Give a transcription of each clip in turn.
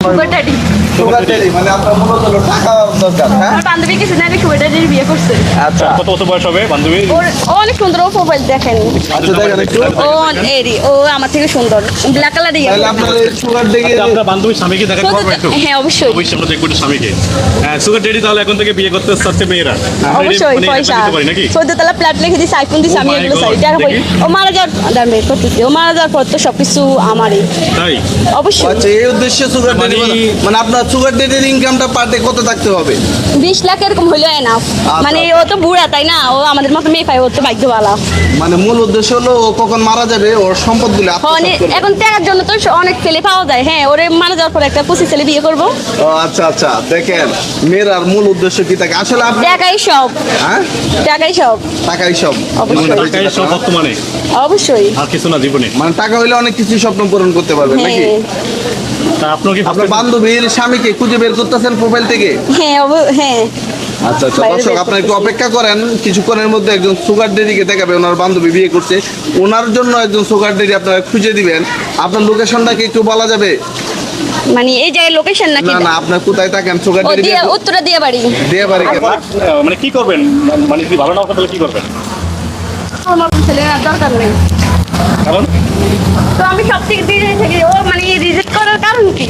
Sugar daddy sugar daddy মানে আপনার মূলত টাকা দরকার হ্যাঁ? আমার বান্ধবী কিছুদিন আগে সুগার ড্যাডির বিয়ে করছে। আচ্ছা। কত বছর বয়স হবে বান্ধবী? ওর ও অনেক সুন্দর ও প্রোফাইল দেখেন। আচ্ছা দেখেন একটু। ও এরি ও আমার থেকে সুন্দর। ব্ল্যাক কালার তাহলে আপনার সুগার ড্যাডি আপনার বান্ধবীর স্বামীকে দেখা শুধু- একটু। হ্যাঁ অবশ্যই। অবশ্যই আমরা দেখব স্বামীকে। হ্যাঁ সুগার ডেডি তাহলে এখন থেকে বিয়ে করতে চাচ্ছে মেয়েরা। এটা অবশ্যই মানে পয়সা। চোদ্দ তলা প্ল্যাট লিখে দিয়েছে আইফোন Oh আমি এগুলো চাই যার দেখি। ও মারা যাওয়ার বের করতেছি ও মারা যাওয়ার পর তো সবকিছু আমারই। তাই? অবশ্যই। আচ্ছা এই উদ্দেশ্যে সুগার মানে- মানে আপনার সুগার ড্যাডির ইনকামটা পার ডে কত থাকতে হবে? বিশ লাখ এরকম হইল এনাফ আচ্ছা। মানে ও তো বুড়া তাই না? ও আমাদের মতো মেয়ে পাই ও তো ভাগ্যবালা মানে মূল উদ্দেশ্য হলো ও কখন মারা যাবে ওর সম্পদগুলো এখন টাকার জন্য তো অনেক ছেলে পাওয়া যায়। হ্যাঁ ওরে মারা যাওয়ার পর একটা পুষি ছেলে বিয়ে করব। আচ্ছা আচ্ছা। দেখেন মেয়েরার মূল উদ্দেশ্য কি থাকে? আসলে আপনি টাকাই সব। হ্যাঁ? টাকাই সব। টাকাই সব। অবশ্যই। টাকাই সব বর্তমানে। অবশ্যই। আর কিছু না জীবনে। মানে টাকা হইলে অনেক কিছু স্বপ্ন পূরণ করতে পারবেন নাকি? কি আপনার বান্ধবীর স্বামীকে খুঁজে বের করতেছেন প্রোফাইল থেকে? হ্যাঁ হ্যাঁ। আচ্ছা আচ্ছা দর্শক একটু অপেক্ষা করেন। কিছুক্ষণের মধ্যে একজন সুগার ডেডিকে দেখাবে ওনার বান্ধবী বিয়ে করছে। ওনার জন্য একজন সুগার ডেডি আপনারা খুঁজে দিবেন। আপনার লোকেশনটা কি একটু বলা যাবে? মানে এই জায়গায় লোকেশন নাকি না কোথায় থাকেন? সুগার ডেডি দিয়ে উত্তরা দিয়ে বাড়ি দিয়ে বাড়ি মানে কি করবেন? মানে যদি ভালো না হতো তাহলে কি করবেন? আমার ছেলে আর দরকার নেই। কারণ তো আমি সব থেকে দিয়ে থাকি ও মানে রিজেক্ট করার কারণ কি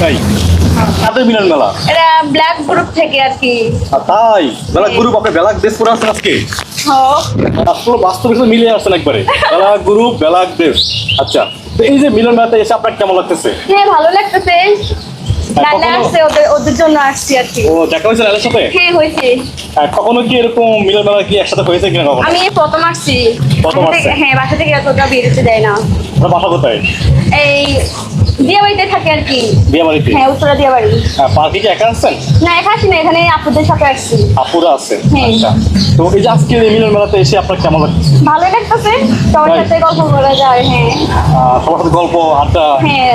তাই কাদের মিলন মেলা। এটা ব্ল্যাক গ্রুপ থেকে আর কি। তাই? গ্রুপ আপনি বেলা দেশ পরে আজকে। হ্যাঁ। আসলে মিলে আসছেন একবারে। বেলা গ্রুপ বেলা দেশ। আচ্ছা তো এই যে মিলন মেলাতে এসে আপনার কেমন লাগতেছে? হ্যাঁ ভালো লাগতেছে। কখনো- কি। হ্যাঁ আর কখনো কি এরকম মিলন মেলা কি একসাথে হয়েছে কিনা কখনো? আমি প্রথম আসছি। প্রথম হ্যাঁ বাসা থেকে এতটা বেরোতে দেয় না। বাসা কোথায়? এই দিয়ে বাড়িতে থাকে আর কি। বিয়ে বাড়িতে হ্যাঁ উত্তরা দিয়ে বাড়ি একা আসছেন না এখানে আসি না এখানে আপুদের সাথে আসছি আপুরা আছেন হ্যাঁ। আচ্ছা। তো এই যে আজকে এই মিলন মেলাতে এসে আপনার কেমন লাগছে? ভালো লাগতেছে সবার সাথে গল্প করা যায় হ্যাঁ। সবার সাথে গল্প আড্ডা? হ্যাঁ।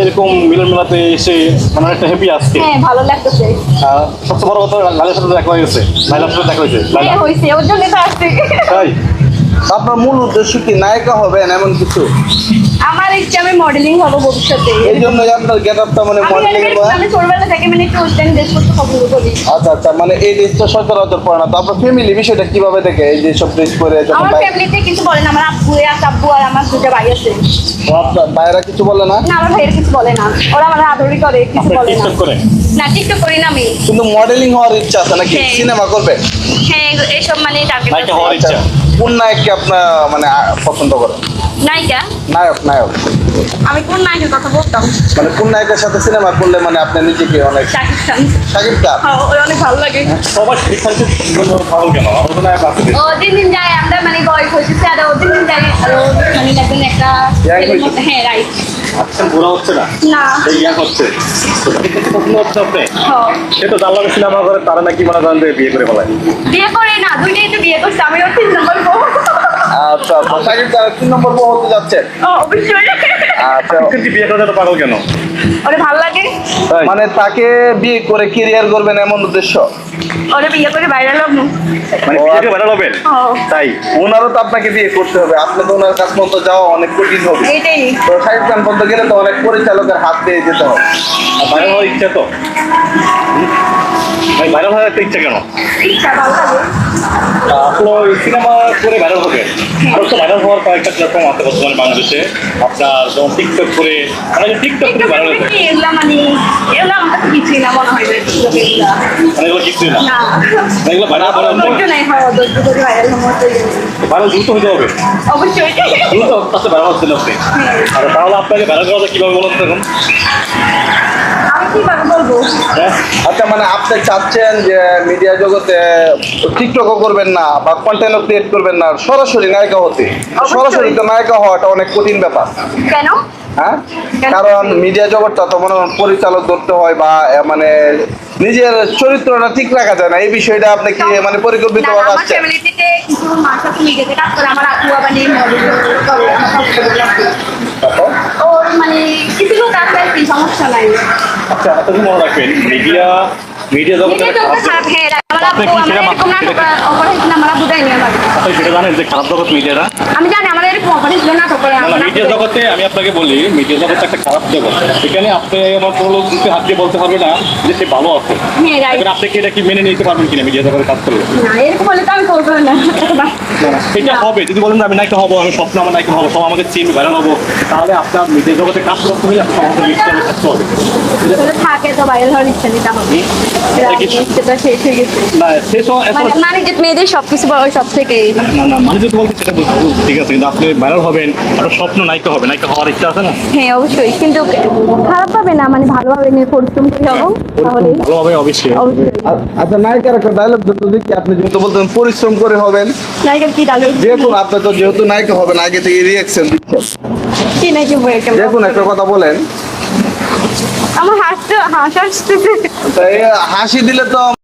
এরকম মিলন মেলাতে এসে মানে একটা হ্যাপি হ্যাঁ ভালো লাগতেছে। সবচেয়ে বড় কথা লাইলার সাথে দেখা হয়েছে। লাইলার সাথে দেখা হয়েছে। হ্যাঁ হয়েছে ওর জন্য তো আসছি তাই? আপনার মূল উদ্দেশ্য কি নায়িকা হবেন এমন কিছু? আমার ইচ্ছা আমি মডেলিং হব ভবিষ্যতে। এই জন্যই আপনার গেট আপটা মানে মডেলিং আমি ছোটবেলা থেকে মানে একটু ওয়েস্টার্ন ড্রেস করতে পছন্দ করি। আচ্ছা আচ্ছা মানে এই ড্রেসটা সচরাচর পড়ে না। তো আপনার ফ্যামিলি বিষয়টা কীভাবে দেখে এই যে সব ড্রেস পরে যখন আমার ফ্যামিলিতে কিছু বলে না আমার আব্বু আর আব্বু আর আমার দুটো ভাই আছে। ও আপনার বাইরা কিছু বলে না? না আমার ভাইয়ের কিছু বলে না। ওরা আমার আদরই করে কিছু বলে না। করেন না টিকটক করি না আমি। কিন্তু মডেলিং হওয়ার ইচ্ছা আছে নাকি? হ্যাঁ। সিনেমা করবে? হ্যাঁ এইসব মানে টার্গেট ইচ্ছা। কোন নায়ককে আপনার মানে পছন্দ করেন? নায়িকা? নায়ক নায়ক। আমি কোন নায়কের কথা বলতাম? মানে কোন নায়কের সাথে সিনেমা করলে মানে আপনি নিজেকে অনেক শাকিব খান। সাকিব খান? হ্যাঁ, অনেক ভালো লাগে। সবাই শিক্ষার্থী ভালো কেন? আমার তো নায়ক আছে ও দিন দিন যায় আমরা মানে বয়স হয়েছে আর ও দিন দিন যায় আর ও মানে একজন একটা হ্যাঁ রাইট আচ্ছা বুড়া হচ্ছে না? না। এই ইয়াং হচ্ছে। তো দেখে তো পছন্দ হচ্ছে আপনি? হ্যাঁ। সে তো জানলাম সিনেমা করে তারা নাকি মনে করেন বিয়ে করে ফেলায় বিয়ে করে না দুইটাই তো বিয়ে করছে আমি ওর তিন নম্বর বউ। আচ্ছা আচ্ছা তিন নম্বর বউ হতে যাচ্ছেন অবশ্যই। আচ্ছা বিয়ে করে পাগল কেন? ওরে ভালো লাগে? মানে তাকে বিয়ে করে কেরিয়ার করবেন এমন উদ্দেশ্য? ওরে বিয়ে করে বাইরে মানে বিয়ে করে ভালো হবেন? তাই ওনারও তো আপনাকে বিয়ে করতে হবে। আপনি তো ওনার কাছ পর্যন্ত যাওয়া অনেক কঠিন হবে। এইটাই। তো সাকিব খান পর্যন্ত গেলে তো অনেক পরিচালকের হাত দিয়ে যেতে হবে। আর ভাইরাল ইচ্ছা তো? ভাই ভাইরাল হওয়ার একটা ইচ্ছা কেন? আসলে সিনেমা করে ভাইরাল হবে। আরও তো ভাইরাল হওয়ার কয়েকটা প্ল্যাটফর্ম আছে বর্তমানে বাংলাদেশে। আপনার যেমন টিকটক করে মানে টিকটক করে ভাইরাল হয়েছে। মানে এগুলা কিছুই না মনে হয়। মানে মানে ভাইরাল ভাইরাল ভাইরাল দ্রুত হতে হবে। অবশ্যই। দ্রুত কাছে ভাইরাল হচ্ছে না আর তাহলে আপনাকে ভাইরাল করা কীভাবে বলুন তো হ্যাঁ? আচ্ছা মানে আপনি চাচ্ছেন যে মিডিয়া জগতে টিকটকও করবেন না বা কন্টেন্টও ক্রিয়েট করবেন না সরাসরি নায়িকা হতে। সরাসরি তো নায়িকা হওয়াটা অনেক কঠিন ব্যাপার। কেন? হ্যাঁ? কারণ মিডিয়া জগৎটা তো মনে পরিচালক ধরতে হয় বা মানে নিজের চরিত্রটা ঠিক রাখা যায় না। এই বিষয়টা আপনি কি মানে পরিকল্পিত আমার মানে কি সমস্যা নাই? আচ্ছা একটা মনে রাখবেন মিডিয়া মিডিয়া জগতে আমি জানি আমার এরকম অফার নাটক করে মিডিয়া জগতে আমি আপনাকে বলি মিডিয়া জগৎ একটা খারাপ জগৎ। এখানে আপনি আমার কোনো লোক হাত দিয়ে বলতে পারবে না যে সে ভালো আছে। হ্যাঁ এবার আপনি কি এটা কি মেনে নিতে পারবেন কিনা মিডিয়া জগতে কাজ করলে? এটা হবে। যদি বলেন আমি নায়িকা হব আমি স্বপ্ন আমার নায়িকা হব সব আমাকে চিনবে ভাইরাল হব তাহলে আপনার মিডিয়া জগতে কাজ করতে হলে আপনার সমাজে মিডিয়া জগতে থাকতে হবে। থাকে তো বাইরে হওয়ার ইচ্ছা কিছু- সেটা শেষ হয়ে গেছে। না শেষ হওয়া মানে মানে যে মেয়েদের সবকিছু বড় সব থেকে না না মানে যদি বলতে সেটা বুঝ- বুঝ- ঠিক আছে কিন্তু আপনি ভাইরাল হবেন আপনার স্বপ্ন নায়িকা হবে নায়িকা হওয়ার ইচ্ছা আছে না? হ্যাঁ অবশ্যই কিন্তু খারাপ হবে না মানে ভালোভাবে নিয়ে পরিশ্রম করে যাব তাহলে অবশ্যই। অবশ্যই। আচ্ছা নায়িকার একটা ডায়লগ যত দেখি আপনি যেহেতু বলতেন পরিশ্রম করে হবেন নায়িকার কি আপনি তো যেহেতু নায়িকা হবেন আগে থেকে রিয়াকশন দিচ্ছেন। কি নাকি দেখুন একটা কথা বলেন। আমার হাসতে হাস আসতেছে তাই হাসি দিলে তো